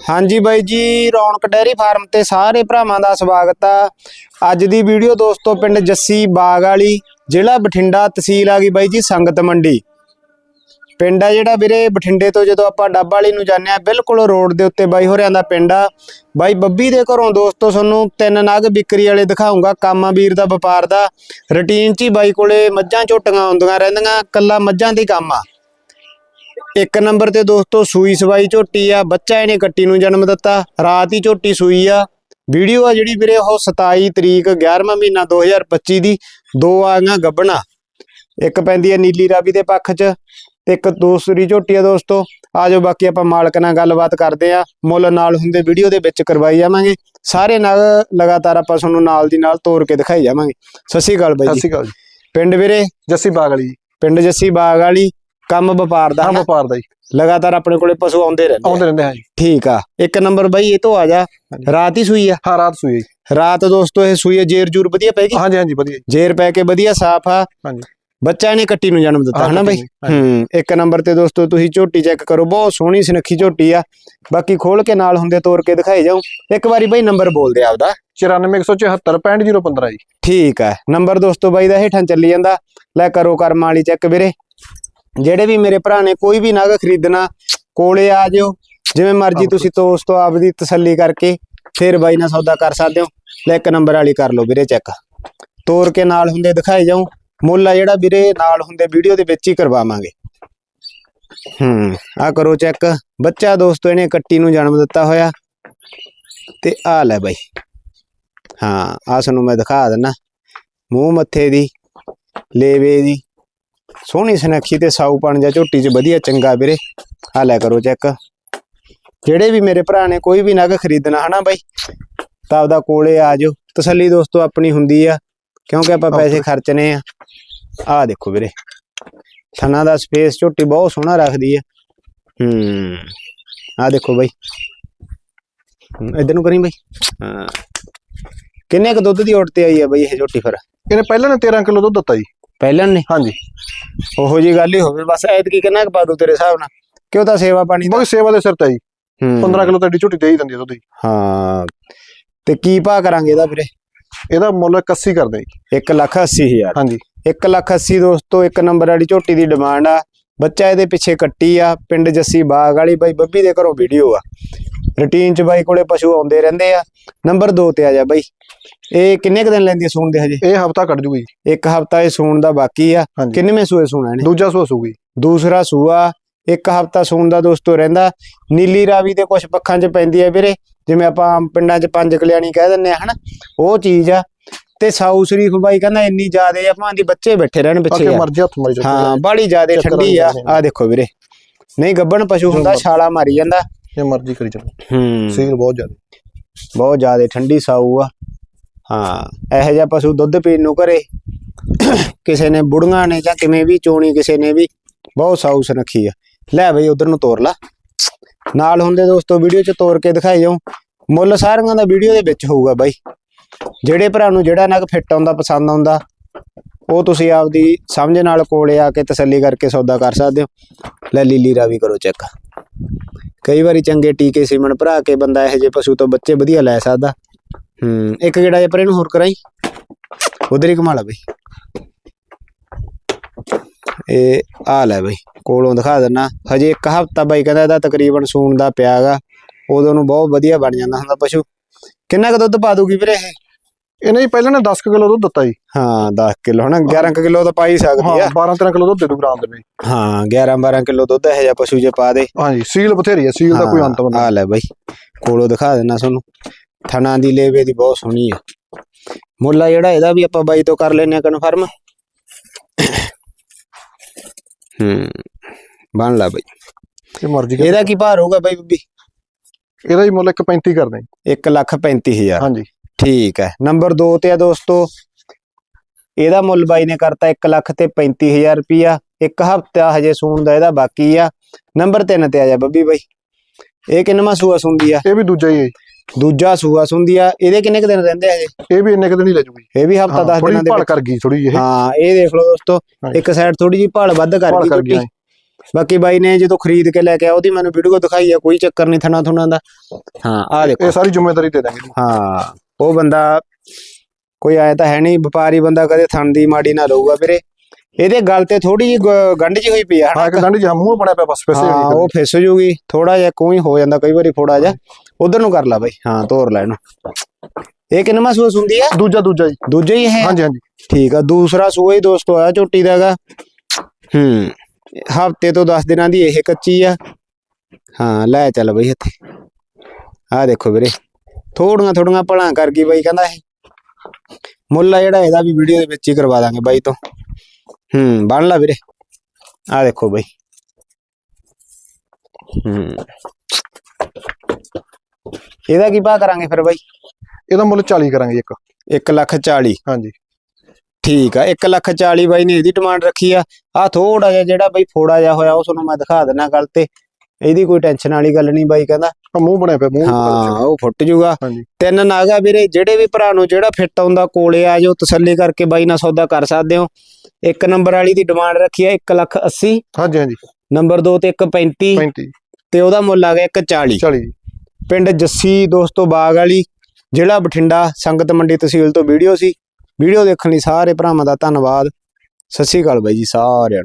ਹਾਂਜੀ ਬਾਈ ਜੀ, ਰੌਣਕ ਡੈਰੀ ਫਾਰਮ ਤੇ ਸਾਰੇ ਭਰਾਵਾਂ ਦਾ ਸਵਾਗਤ ਆ। ਅੱਜ ਦੀ ਵੀਡੀਓ ਦੋਸਤੋ ਪਿੰਡ ਜੱਸੀ ਬਾਗ ਵਾਲੀ, ਜ਼ਿਲ੍ਹਾ ਬਠਿੰਡਾ ਤਹਿਸੀਲ ਆ ਗਈ ਬਾਈ ਜੀ, ਸੰਗਤ ਮੰਡੀ। ਪਿੰਡ ਆ ਜਿਹੜਾ ਵੀਰੇ, ਬਠਿੰਡੇ ਤੋਂ ਜਦੋਂ ਆਪਾਂ ਡੱਬ ਵਾਲੀ ਨੂੰ ਜਾਂਦੇ ਆ, ਬਿਲਕੁਲ ਰੋਡ ਦੇ ਉੱਤੇ ਬਾਈ ਹੋਰਿਆਂ ਦਾ ਪਿੰਡ ਆ। ਬਾਈ ਬੱਬੀ ਦੇ ਘਰੋਂ ਦੋਸਤੋ ਤੁਹਾਨੂੰ ਤਿੰਨ ਨਗ ਵਿਕਰੀ ਵਾਲੇ ਦਿਖਾਉਂਗਾ ਕਾਮਾ ਵੀਰ ਦਾ ਵਪਾਰ ਦਾ। ਰੁਟੀਨ 'ਚ ਹੀ ਬਾਈ ਕੋਲੇ ਮੱਝਾਂ ਝੋਟੀਆਂ ਹੁੰਦੀਆਂ ਰਹਿੰਦੀਆਂ ਕੱਲਾ ਮੱਝਾਂ ਦੀ ਕੰਮ ਆ। ਇੱਕ ਨੰਬਰ ਤੇ ਦੋਸਤੋ ਸੂਈ ਸਵਾਈ ਝੋਟੀ ਆ। ਬੱਚਾ ਇਹਨੇ ਕੱਟੀ ਨੂੰ ਜਨਮ ਦਿੱਤਾ। ਰਾਤ ਹੀ ਝੋਟੀ ਸੂਈ ਆ। ਵੀਡੀਓ ਆ ਜਿਹੜੀ ਵੀਰੇ ਉਹ 27 ਤਰੀਕ 11ਵਾਂ ਮਹੀਨਾ 2025 ਦੀ। ਦੋ ਆ ਗਈਆਂ ਗੱਬਣਾ ਇੱਕ ਪੈਂਦੀ ਹੈ ਨੀਲੀ ਰਾਵੀ ਦੇ ਪੱਖ 'ਚ ਤੇ ਇੱਕ ਦੂਸਰੀ ਝੋਟੀ ਆ ਦੋਸਤੋ। ਆਜੋ ਬਾਕੀ ਆਪਾਂ ਮਾਲਕ ਨਾਲ ਗੱਲਬਾਤ ਕਰਦੇ ਆ। ਮੁੱਲ ਨਾਲ ਹੁੰਦੇ ਵੀਡੀਓ ਦੇ ਵਿੱਚ ਕਰਵਾਈ ਜਾਵਾਂਗੇ। ਸਾਰੇ ਨਗ ਲਗਾਤਾਰ ਆਪਾਂ ਤੁਹਾਨੂੰ ਨਾਲ ਦੀ ਨਾਲ ਤੋੜ ਕੇ ਦਿਖਾਈ ਜਾਵਾਂਗੇ। ਸਤਿ ਸ਼੍ਰੀ ਅਕਾਲ ਬਾਈ ਸਤਿ ਜੀ ਸ਼੍ਰੀ ਅਕਾਲ ਜੀ। ਪਿੰਡ ਵੀਰੇ? ਜੱਸੀ ਬਾਗ ਵਾਲੀ ਪਿੰਡ ਜੱਸੀ ਬਾਗ ਵਾਲੀ। ਕੰਮ ਵਪਾਰ ਦਾ ਹਾਂ ਹਨਾ? ਵਪਾਰ ਦਾ ਜੀ। ਲਗਾਤਾਰ ਆਪਣੇ ਕੋਲੇ ਪਸ਼ੂ ਆਉਂਦੇ ਰਹਿੰਦੇ ਆ। ਆਉਂਦੇ ਰਹਿੰਦੇ ਹਾਂ ਜੀ। ਠੀਕ ਆ। ਇੱਕ ਨੰਬਰ ਬਾਈ ਇਹ ਤੋਂ ਆ ਜਾ। ਰਾਤ ਹੀ ਸੂਈ ਆ? ਹਾਂ ਰਾਤ ਸੂਈ ਜੀ। ਰਾਤ ਦੋਸਤੋ ਇਹ ਸੂਈ ਆ ਜੇਰ ਜੂਰ ਵਧੀਆ ਪੈ ਗਈ? ਹਾਂਜੀ ਹਾਂਜੀ ਵਧੀਆ ਜੀ। ਜੇਰ ਪੈ ਕੇ ਵਧੀਆ ਸਾਫ਼ ਆ। ਹਾਂਜੀ। ਬੱਚਾ ਇਹਨੇ ਕੱਟੀ ਨੂੰ ਜਨਮ ਦਿੱਤਾ ਹਾਂ, ਹਨਾ ਬਾਈ ਨੂੰ, ਹੂੰ ਇੱਕ ਨੰਬਰ ਤੇ ਦੋਸਤੋ ਤੁਸੀਂ ਝੋਟੀ ਚੈੱਕ ਕਰੋ ਬਹੁਤ ਸੋਹਣੀ ਸੁਨੱਖੀ ਝੋਟੀ ਆ। ਬਾਕੀ ਖੋਲ ਕੇ ਨਾਲ ਹੁੰਦੇ ਤੋੜ ਕੇ ਦਿਖਾਈ ਜਾਉ ਇੱਕ ਵਾਰੀ ਬਾਈ ਨੰਬਰ ਬੋਲ ਦੇ ਆਪਦਾ। 9417 65015 ਜੀ। ਠੀਕ ਹੈ ਨੰਬਰ ਦੋਸਤੋ ਬਾਈ ਦਾ ਹੇਠਾਂ ਚੱਲੀ ਜਾਂਦਾ। ਲੈ ਕਰੋ ਕਰਮ ਵਾਲੀ ਚੈੱਕ ਵੀਰੇ। ਜਿਹੜੇ ਵੀ ਮੇਰੇ ਭਰਾ ਨੇ ਕੋਈ ਵੀ ਨਗ ਖਰੀਦਣਾ ਕੋਲੇ ਆ ਜਿਓ। ਜਿਵੇਂ ਮਰਜ਼ੀ ਤੁਸੀਂ ਦੋਸਤੋ ਤੋਂ ਆਪਦੀ ਤਸੱਲੀ ਕਰਕੇ ਫਿਰ ਬਾਈ ਨਾਲ ਸੌਦਾ ਕਰ ਸਕਦੇ ਹੋ। ਲੈ ਇੱਕ ਨੰਬਰ ਵਾਲੀ ਕਰ ਲਓ ਵੀਰੇ ਚੈੱਕ। ਤੋਰ ਕੇ ਨਾਲ ਹੁੰਦੇ ਦਿਖਾਈ ਜਾਉ ਮੁੱਲ ਆ ਜਿਹੜਾ ਵੀਰੇ ਨਾਲ ਹੁੰਦੇ ਵੀਡੀਓ ਦੇ ਵਿੱਚ ਹੀ ਕਰਵਾਵਾਂਗੇ। ਹੂੰ ਆ ਕਰੋ ਚੈੱਕ। ਬੱਚਾ ਦੋਸਤੋ ਇਹਨੇ ਕੱਟੀ ਨੂੰ ਜਨਮ ਦਿੱਤਾ ਹੋਇਆ। ਤੇ ਆ ਲੈ ਬਾਈ। ਹਾਂ ਆ ਸਾਨੂੰ ਮੈਂ ਦਿਖਾ ਦਿੰਨਾ। ਮੂੰਹ ਮੱਥੇ ਦੀ ਲੇਵੇ ਦੀ। ਸੋਹਣੀ ਸੁਨੱਖੀ ਤੇ ਸਾਊਪਣ ਜਾਂ ਝੋਟੀ 'ਚ ਵਧੀਆ ਚੰਗਾ ਵੀਰੇ। ਆ ਲੈ ਕਰੋ ਚੈੱਕ ਜਿਹੜੇ ਵੀ ਮੇਰੇ ਭਰਾ ਨੇ ਕੋਈ ਵੀ ਨਗ ਖਰੀਦਣਾ ਹਨਾ ਬਾਈ? ਤਾਂ ਆਪਦਾ ਕੋਲੇ ਆ ਜਾਓ। ਤਸੱਲੀ ਦੋਸਤੋ ਆਪਣੀ ਹੁੰਦੀ ਆ ਕਿਉਂਕਿ ਆਪਾਂ ਪੈਸੇ ਖਰਚਨੇ ਆ। ਆ ਦੇਖੋ ਵੀਰੇ। ਥਣਾ ਦਾ ਸਪੇਸ ਝੋਟੀ ਬਹੁਤ ਸੋਹਣਾ ਰੱਖਦੀ ਆ। ਹੂੰ ਆ ਦੇਖੋ ਬਾਈ। ਇੱਧਰ ਨੂੰ ਕਰੀ ਬਾਈ? ਹਾਂ। ਕਿੰਨੇ ਕ ਦੁੱਧ ਦੀ ਓਟ ਤੇ ਆਈ ਆ ਬਈ ਇਹ ਝੋਟੀ ਫਿਰ? ਇਹਨੇ ਪਹਿਲਾਂ ਨੇ 13 ਕਿਲੋ ਦੁੱਧ ਦਿੱਤਾ ਜੀ। ਪਹਿਲਾਂ ਨੇ? ਹਾਂਜੀ। ਉਹੋ ਜੀ ਗੱਲ ਹੀ ਹੋਵੇ ਬਸ ਐਤਕੀ ਕਿੰਨਾ ਕੁ ਪਾ ਦੂ ਤੇਰੇ ਹਿਸਾਬ ਨਾਲ। ਕਿਉਂ ਤਾਂ ਸੇਵਾ ਪਾਣੀ ਦਾ? ਬਾਕੀ ਸੇਵਾ ਦੇ ਸਿਰ ਤੇ ਜੀ। ਹੂੰ। 15 ਕਿਲੋ ਤੁਹਾਡੀ ਝੋਟੀ ਦੇ ਹੀ ਦਿੰਦੀ ਆ ਦੁੱਧ ਜੀ। ਹਾਂ। ਤੇ ਕੀ ਭਾ ਕਰਾਂਗੇ ਇਹਦਾ ਵੀਰੇ? ਇਹਦਾ ਮੁੱਲ 81 ਕਰਦੇ ਜੀ। 1 ਲੱਖ 80 ਹਜ਼ਾਰ। ਹਾਂਜੀ। 1 ਲੱਖ 80 ਦੋਸਤੋ ਇੱਕ ਨੰਬਰ ਵਾਲੀ ਝੋਟੀ ਦੀ ਡਿਮਾਂਡ ਆ। ਬੱਚਾ ਇਹਦੇ ਪਿੱਛੇ ਕੱਟੀ ਆ। ਪਿੰਡ ਜੱਸੀ ਬਾਗ ਵਾਲੀ। ਬਾਈ ਬੱਬੀ ਦੇ ਘਰੋਂ ਵੀਡੀਓ ਆ। ਰੁਟੀਨ ਚ ਬਾਈ ਕੋਲੇ ਪਸ਼ੂ ਆਉਂਦੇ ਰਹਿੰਦੇ ਆ। ਨੰਬਰ 2 ਤੇ ਆ ਜਾ ਬਾਈ। ਇਹ ਕਿੰਨੇ ਕ ਦਿਨ ਲੈਂਦੀ ਆ ਸੂਣ ਦੇ ਹਜੇ? ਇਹ ਹਫਤਾ ਕੱਢ ਜੂਗੀ। ਇੱਕ ਹਫਤਾ ਇਹ ਸੂਣ ਦਾ ਬਾਕੀ ਆ। ਕਿੰਨੇਵੇਂ ਸੂਏ ਸੂਣਾ ਇਹਨੇ? ਦੂਜਾ ਸੂਆ ਸੂਗੀ। ਦੂਸਰਾ ਸੂਆ ਇੱਕ ਹਫਤਾ ਸੂਣ ਦਾ ਦੋਸਤੋ ਰਹਿੰਦਾ। ਨੀਲੀ ਰਾਵੀ ਦੇ ਕੁਝ ਪੱਖਾਂ 'ਚ ਪੈਂਦੀ ਹੈ ਵੀਰੇ। ਜਿਵੇਂ ਆਪਾਂ ਆਮ ਪਿੰਡਾਂ 'ਚ ਪੰਜ ਕਲਿਆਣੀ ਕਹਿ ਦਿੰਨੇ ਆ ਹਨਾ? ਉਹ ਚੀਜ਼ ਆ। ਤੇ ਸਾਊ ਸ਼ਰੀਫ ਬਾਈ ਕਹਿੰਦਾ ਇੰਨੀ ਜ਼ਿਆਦੇ ਆ ਭਾਂ ਦੀ ਬੱਚੇ ਬੈਠੇ ਰਹਿਣ ਪਿੱਛੇ ਆ। ਹਾਂ ਬਾੜੀ ਜ਼ਿਆਦੇ ਠੰਡੀ ਆ। ਨੇ। ਆ ਦੇਖੋ ਵੀਰੇ। ਨਹੀਂ ਗੱਬਣ ਪਸ਼ੂ ਹੁੰਦਾ ਛਾਲਾ ਮਾਰੀ ਜਾਂਦਾ। ਇਹ ਮਰਜ਼ੀ ਕਰੀ ਚੱਲੋ। ਹੂੰ। ਸੀਲ ਬਹੁਤ ਜ਼ਿਆਦਾ। ਬਹੁਤ ਜ਼ਿਆਦੇ ਠੰਡੀ ਸਾਊ ਆ। ਹਾਂ ਇਹੋ ਜਿਹਾ ਪਸ਼ੂ ਦੁੱਧ ਪੀਣ ਨੂੰ ਘਰੇ ਕਿਸੇ ਨੇ ਬੁੜੀਆਂ ਨੇ ਜਾਂ ਕਿਵੇਂ ਵੀ ਚੋਣੀ ਕਿਸੇ ਨੇ ਵੀ ਬਹੁਤ ਸਾਊ ਸੁਨੱਖੀ ਆ। ਲੈ ਬਈ ਉਧਰ ਨੂੰ ਤੋਰ ਲਾ। ਨਾਲ ਹੁੰਦੇ ਦੋਸਤੋ ਵੀਡੀਓ 'ਚ ਤੋਰ ਕੇ ਦਿਖਾਈ ਜਾਉ ਮੁੱਲ ਸਾਰਿਆਂ ਦਾ ਵੀਡੀਓ ਦੇ ਵਿੱਚ ਹੋਊਗਾ ਬਾਈ। ਜਿਹੜੇ ਭਰਾ ਨੂੰ ਜਿਹੜਾ ਨਗ ਫਿੱਟ ਆਉਂਦਾ ਪਸੰਦ ਆਉਂਦਾ ਉਹ ਤੁਸੀਂ ਆਪਦੀ ਸਮਝ ਨਾਲ ਕੋਲੇ ਆ ਕੇ ਤਸੱਲੀ ਕਰਕੇ ਸੌਦਾ ਕਰ ਸਕਦੇ ਹੋ। ਲੈ ਲੀਲੀ ਰਾਵੀ ਕਰੋ ਚੈੱਕ। ਕਈ ਵਾਰੀ ਚੰਗੇ ਟੀਕੇ ਸੀਮਨ ਭਰਾ ਕੇ ਬੰਦਾ ਇਹੋ ਜਿਹੇ ਪਸ਼ੂ ਤੋਂ ਬੱਚੇ ਵਧੀਆ ਲੈ ਸਕਦਾ। ਹੂੰ, ਇੱਕ ਗੇੜਾ ਜੇ ਪਰ ਇਹਨੂੰ ਹੋਰ ਕਰਾਈ? ਉਧਰ ਹੀ ਘੁਮਾ ਲਾ ਬਈ। ਇਹ ਆ ਲੈ ਬਈ, ਕੋਲੋਂ ਦਿਖਾ ਦਿੰਨਾ। ਹਜੇ ਇੱਕ ਹਫਤਾ ਬਾਈ ਕਹਿੰਦਾ ਇਹਦਾ ਤਕਰੀਬਨ ਸੂਣ ਦਾ ਪਿਆਗਾ। ਉਦੋਂ ਨੂੰ ਬਹੁਤ ਵਧੀਆ ਬਣ ਜਾਂਦਾ ਹੁੰਦਾ ਪਸ਼ੂ। ਕਿੰਨਾ ਕੁ ਦੁੱਧ ਪਾ ਦੂਗੀ ਵੀਰੇ ਇਹ? ਇਹਨੇ ਜੀ ਪਹਿਲਾਂ ਨੇ 10 ਕਿਲੋ ਦੁੱਧ ਦਿੱਤਾ ਜੀ। ਹਾਂ 10 ਕਿਲੋ ਹਨਾ। 11 ਕੁ ਕਿਲੋ ਤਾਂ ਪਾ ਹੀ ਸਕਦੀ ਹਾਂ ਆ। 12 13 ਕਿਲੋ ਦੁੱਧ ਦੇ ਦੂ ਗ੍ਰਾਮ ਦੇ ਵਿੱਚ ਹਾਂ 11 12 ਕਿਲੋ ਦੁੱਧ ਇਹ ਜਿਹਾ ਪਸ਼ੂ ਜੇ ਪਾ ਦੇ। ਹਾਂਜੀ ਸੀਲ ਬਥੇਰੀ ਹੈ ਸੀਲ ਦਾ ਕੋਈ ਅੰਤ ਨਹੀਂ ਆ ਲੈ ਬਾਈ। ਕੋਲੋਂ ਦਿਖਾ ਦੇਣਾ ਤੁਹਾਨੂੰ। ਥਣਾ ਦੀ ਲੇਵੇ ਦੀ ਬਹੁਤ ਸੋਹਣੀ ਆ। ਮੁੱਲਾ ਜਿਹੜਾ ਇਹਦਾ ਵੀ ਆਪਾਂ ਬਾਈ ਤੋਂ ਕਰ ਲੈਨੇ ਆ ਕਨਫਰਮ ਹੂੰ ਬਣ ਲਾ ਬਾਈ। ਇਹ ਮਰਜ਼ੀ। ਇਹਦਾ ਕੀ ਭਾਰ ਹੋਊਗਾ ਬਾਈ ਬੱਬੀ? ਇਹਦਾ ਹੀ ਮੁੱਲ 135 ਕਰਦੇ ਜੀ 1 ਲੱਖ 35000 ਹਾਂਜੀ। ਠੀਕ ਹੈ। ਨੰਬਰ 2 ਤੇ ਆ ਦੋਸਤੋ ਇਹਦਾ ਮੁੱਲ ਬਾਈ ਨੇ ਕਰਤਾ 1 ਲੱਖ ਤੇ 35000 ਰੁਪਿਆ ਇੱਕ ਹਫਤਾ ਹਜੇ ਸੂਣ ਦਾ ਇਹਦਾ ਬਾਕੀ ਆ। ਨੰਬਰ 3 ਤੇ ਆ ਜਾ ਬੱਬੀ ਬਾਈ। ਇਹ ਕਿੰਨਵਾਂ ਸੂਆ ਸੁੰਦੀ ਆ? ਇਹ ਵੀ ਦੂਜਾ ਹੀ ਹੈ। ਦੂਜਾ ਸੂਆ ਸੁੰਦੀ ਆ। ਇਹਦੇ ਕਿੰਨੇ ਕੁ ਦਿਨ ਰਹਿੰਦੇ ਆ ਹਜੇ ਇਹ ਵੀ ਇੰਨੇ ਕੁ ਦਿਨ ਹੀ ਲੈ ਜੂਗੀ। ਇਹ ਵੀ ਹਫਤਾ 10 ਥੋੜੀ ਦਿਨਾਂ ਦੇ ਭਾਲ ਕਰ ਗਈ ਥੋੜੀ ਇਹ ਹਾਂ ਇਹ ਦੇਖ ਲਓ ਦੋਸਤੋ। ਇੱਕ ਸਾਈਡ ਥੋੜੀ ਜੀ ਭਾਲ ਵੱਧ ਕਰ ਗਈ ਬਾਕੀ ਬਾਈ ਨੇ ਜਦੋਂ ਖਰੀਦ ਕੇ ਲੈ ਕੇ ਆ ਉਹਦੀ ਮੈਨੂੰ ਵੀਡੀਓ ਦਿਖਾਈ ਆ ਕੋਈ ਚੱਕਰ ਨਹੀਂ ਥਣਾ ਥੁਣਾ ਦਾ। ਹਾਂ ਆ ਦੇਖੋ। ਇਹ ਸਾਰੀ ਜ਼ਿੰਮੇਵਾਰੀ ਦੇ ਦਾਂਗੇ ਹਾਂ। ਉਹ ਬੰਦਾ ਕੋਈ ਆਇਆ ਤਾਂ ਹੈ ਨਹੀਂ ਵਪਾਰੀ ਬੰਦਾ ਕਦੇ ਥਣ ਦੀ ਮਾੜੀ ਨਾ ਲਊਗਾ ਵੀਰੇ। ਇਹਦੇ ਗਲ ਤੇ ਥੋੜੀ ਗ- ਗੰਢ ਜੀ ਹੋਈ ਪਈ ਆ ਹਾਂ ਗੰਢ ਜਿਹਾ ਮੂੰਹ ਬਣਿਆ ਪਿਆ ਬਸ ਪੈਸੇ ਹਾਂ ਉਹ ਫਿਸ ਜੂਗੀ ਥੋੜਾ ਜਿਹਾ ਕੋਈ ਹੋ ਜਾਂਦਾ ਕਈ ਵਾਰੀ ਫੋੜਾ ਜਾ ਉਧਰ ਨੂੰ ਕਰ ਲਾ ਬਾਈ ਹਾਂ ਤੋਰ ਲੈ ਇਹਨੂੰ। ਇਹ ਕਿੰਨਾ ਮਹਿਸੂਸ ਹੁੰਦੀ ਆ? ਦੂਜਾ ਦੂਜਾ ਜੀ। ਦੂਜਾ ਹੀ ਹੈ? ਹਾਂਜੀ ਹਾਂਜੀ। ਠੀਕ ਆ ਦੂਸਰਾ ਸੂਆ ਹੀ ਦੋਸਤੋ ਆਇਆ ਝੋਟੀ ਦਾ ਹੈਗਾ ਹੂੰ। ਹਫ਼ਤੇ ਤੋਂ 10 ਦਿਨਾਂ ਦੀ ਇਹ ਕੱਚੀ ਆ। ਹਾਂ ਲੈ ਚੱਲ ਬਈ ਇੱਥੇ। ਆ ਦੇਖੋ ਵੀਰੇ। ਥੋੜੀਆਂ ਥੋੜੀਆਂ ਭਲਾਂ ਕਰ ਗਈ ਬਾਈ ਕਹਿੰਦਾ ਇਹ। ਮੁੱਲ ਆ ਜਿਹੜਾ ਇਹਦਾ ਵੀ ਵੀਡੀਓ ਦੇ ਵਿੱਚ ਹੀ ਕਰਵਾ ਦਾਂਗੇ ਬਾਈ ਤੋਂ। ਹੂੰ ਬਣ ਲਾ ਵੀਰੇ। ਆ ਦੇਖੋ ਬਾਈ। ਹੂੰ। ਇਹਦਾ ਕੀ ਭਾਅ ਕਰਾਂਗੇ ਫਿਰ ਬਾਈ? ਇਹਦਾ ਮੁੱਲ 40 ਕਰਾਂਗੇ ਇੱਕ। 1 ਲੱਖ 40 ਹਾਂਜੀ। ਠੀਕ ਆ 1 ਲੱਖ 40 ਬਾਈ ਨੇ ਇਹਦੀ ਡਿਮਾਂਡ ਰੱਖੀ ਆ। ਆ ਥੋੜਾ ਜਿਹਾ ਜਿਹੜਾ ਬਾਈ ਫੋੜਾ ਜਿਹਾ ਹੋਇਆ ਉਸ ਨੂੰ ਮੈਂ ਦਿਖਾ ਦਿੰਨਾ ਗੱਲ ਤੇ। ਇਹਦੀ ਕੋਈ ਟੈਨਸ਼ਨ ਵਾਲੀ ਗੱਲ ਨਹੀਂ ਬਾਈ ਕਹਿੰਦਾ। ਮੂੰਹ ਬਣਿਆ ਪਿਆ ਮੂੰਹ ਹਾਂ ਉਹ ਫੁੱਟ ਜੂਗਾ ਤਿੰਨ ਨਾਗਾ ਵੀਰੇ ਜਿਹੜੇ ਵੀ ਭਰਾ ਨੂੰ ਜਿਹੜਾ ਫਿੱਟ ਆਉਂਦਾ ਕੋਲੇ ਆ ਜਾਓ ਤਸੱਲੀ ਕਰਕੇ ਬਾਈ ਨਾਲ ਸੌਦਾ ਕਰ ਸਕਦੇ ਹੋ। ਇੱਕ ਨੰਬਰ ਵਾਲੀ ਦੀ ਡਿਮਾਂਡ ਰੱਖੀ ਆ 1 ਲੱਖ 80 ਹਾਂਜੀ ਹਾਂਜੀ। ਨੰਬਰ 2 ਤੇ 135 35 ਤੇ ਉਹਦਾ ਮੁੱਲ ਆ ਗਿਆ 140 40 ਜੀ ਪਿੰਡ ਜੱਸੀ ਦੋਸਤੋ ਬਾਗ ਵਾਲੀ ਜ਼ਿਲ੍ਹਾ ਬਠਿੰਡਾ ਸੰਗਤ ਮੰਡੀ ਤਹਿਸੀਲ ਤੋਂ ਵੀਡੀਓ ਸੀ। ਵੀਡੀਓ ਦੇਖਣ ਲਈ ਸਾਰੇ ਭਰਾਵਾਂ ਦਾ ਧੰਨਵਾਦ। ਸਤਿ ਸ਼੍ਰੀ ਅਕਾਲ ਬਾਈ ਜੀ ਸਾਰਿਆਂ